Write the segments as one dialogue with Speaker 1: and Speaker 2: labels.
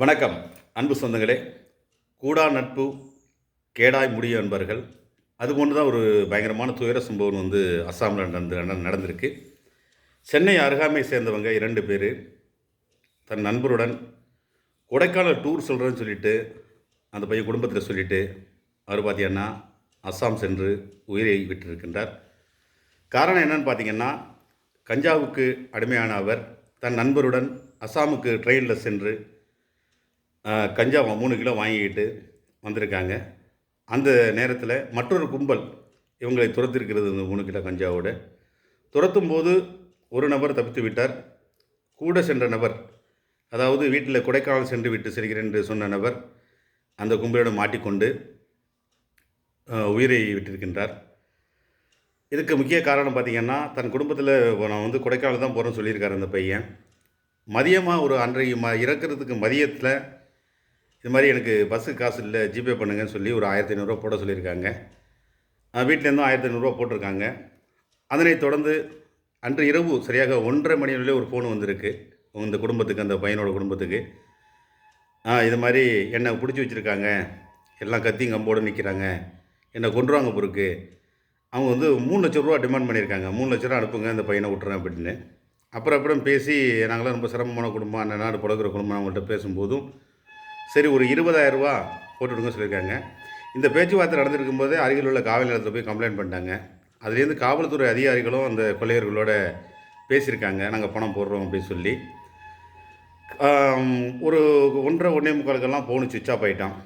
Speaker 1: வணக்கம் அன்பு சொந்தங்களே. கூடா நட்பு கேடாய் முடிய என்பர்கள் அதுபோன்று தான் ஒரு பயங்கரமான துயர சம்பவம் வந்து அஸ்ஸாமில் நடந்து நடந்திருக்கு. சென்னை அருகாமை சேர்ந்தவங்க இரண்டு பேர். தன் நண்பருடன் கொடைக்கானல் டூர் சொல்கிறேன்னு சொல்லிட்டு அந்த பையன் குடும்பத்தில் சொல்லிட்டு அவர் பார்த்தீங்கன்னா அஸ்ஸாம் சென்று உயிரை விட்டிருக்கின்றார். காரணம் என்னன்னு பார்த்தீங்கன்னா கஞ்சாவுக்கு அடிமையான அவர் தன் நண்பருடன் அஸ்ஸாமுக்கு ட்ரெயினில் சென்று கஞ்சா மூணு கிலோ வாங்கிக்கிட்டு வந்திருக்காங்க. அந்த நேரத்தில் மற்றொரு கும்பல் இவங்களை துரத்திருக்கிறது இந்த மூணு கிலோ கஞ்சாவோட. துரத்தும் போது ஒரு நபர் தப்பித்து விட்டார். கூட சென்ற நபர் அதாவது வீட்டில் கொடைக்கானல் சென்று விட்டு செல்கிறேன் என்று சொன்ன நபர் அந்த கும்பலிடம் மாட்டிக்கொண்டு உயிரை விட்டிருக்கின்றார். இதுக்கு முக்கிய காரணம் பார்த்தீங்கன்னா தன் குடும்பத்தில் நான் வந்து கொடைக்கானல் தான் போகிறேன்னு சொல்லியிருக்காரு அந்த பையன். மதியமாக ஒரு அன்றைக்கு ம இறக்கிறதுக்கு மதியத்தில் இது மாதிரி எனக்கு பஸ்ஸு காசு இல்லை ஜிபே பண்ணுங்கன்னு சொல்லி ஒரு ஆயிரத்தி ஐநூறுரூவா போட சொல்லியிருக்காங்க. வீட்டிலேருந்தும் ஆயிரத்தி ஐநூறுரூவா போட்டிருக்காங்க. அதனைத் தொடர்ந்து அன்று இரவு சரியாக ஒன்றரை மணி அளவில் ஒரு ஃபோன் வந்திருக்கு. இந்த குடும்பத்துக்கு அந்த பையனோட குடும்பத்துக்கு. ஆ இது மாதிரி என்னை பிடிச்சி வச்சுருக்காங்க. எல்லாம் கத்தியும் கம்போடு நிற்கிறாங்க என்னை கொண்டுருவாங்க பொறுக்கு. அவங்க வந்து மூணு லட்ச ரூபா டிமாண்ட் பண்ணியிருக்காங்க. மூணு லட்ச ரூபா அனுப்புங்க இந்த பையனை விட்டுறேன் அப்படின்னு. அப்புறம் அப்புறம் பேசி நாங்களாம் ரொம்ப சிரமமான குடும்பம் அந்த நாடு பழகிற குடும்பம் அவங்கள்ட்ட பேசும்போதும் சரி ஒரு இருபதாயிரம் ரூபா சொல்லியிருக்காங்க. இந்த பேச்சுவார்த்தை நடந்திருக்கும் போதே அருகில் உள்ள காவல் நிலையத்தில் போய் கம்ப்ளைண்ட் பண்ணிட்டாங்க. அதுலேருந்து காவல்துறை அதிகாரிகளும் அந்த கொள்ளையர்களோட பேசியிருக்காங்க. நாங்கள் பணம் போடுறோம் அப்படின்னு சொல்லி. ஒரு ஒன்றரை ஒன்றே முக்காலுக்கெல்லாம் போன சுவிட்ச் ஆஃப் ஆகிட்டான்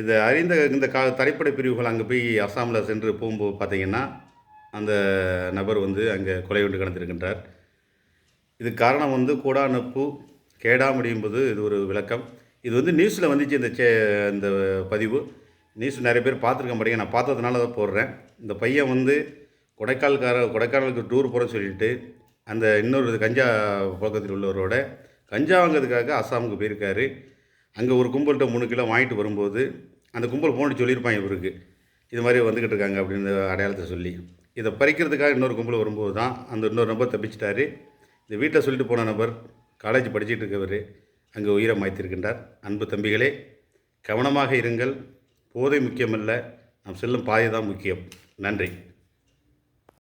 Speaker 1: இந்த அறிந்த இந்த கா தரைப்படை பிரிவுகள் அங்கே போய் அஸ்ஸாமில் சென்று போகும்போது பார்த்தீங்கன்னா அந்த நபர் வந்து அங்கே கொலை கொண்டு கிடந்திருக்கின்றார் இதுக்கு காரணம் வந்து கூடா அனுப்பு கேடாமடி என்பது இது ஒரு விளக்கம். இது வந்து நியூஸில் வந்துச்சு இந்த சே இந்த பதிவு. நியூஸ் நிறைய பேர் பார்த்துருக்க மாட்டேங்க. நான் பார்த்ததுனால தான் போடுறேன். இந்த பையன் வந்து கொடைக்கால்கார கொடைக்கானலுக்கு டூர் போகிறேன்னு சொல்லிட்டு அந்த இன்னொரு கஞ்சா பக்கத்தில் உள்ளவரோட கஞ்சா வாங்கிறதுக்காக அஸ்ஸாமுக்கு போயிருக்காரு. அங்கே ஒரு கும்பல்கிட்ட மூணு கிலோ வாங்கிட்டு வரும்போது அந்த கும்பல் போட்டு சொல்லியிருப்பாங்க இவருக்கு. இது மாதிரி வந்துக்கிட்டு இருக்காங்க அப்படின்னு அடையாளத்தை சொல்லி. இதை பறிக்கிறதுக்காக இன்னொரு கும்பல் வரும்போது தான் அந்த இன்னொரு நபர் தப்பிச்சிட்டாரு. இந்த வீட்டில் சொல்லிட்டு போன நபர் காலேஜ் படிச்சுட்டு இருக்கவர். அங்கே உயிரை மாய்த்திருக்கின்றார் அன்பு தம்பிகளே கவனமாக இருங்கள். போதை முக்கியமல்ல. நாம் செல்லும் பாதை தான் முக்கியம். நன்றி.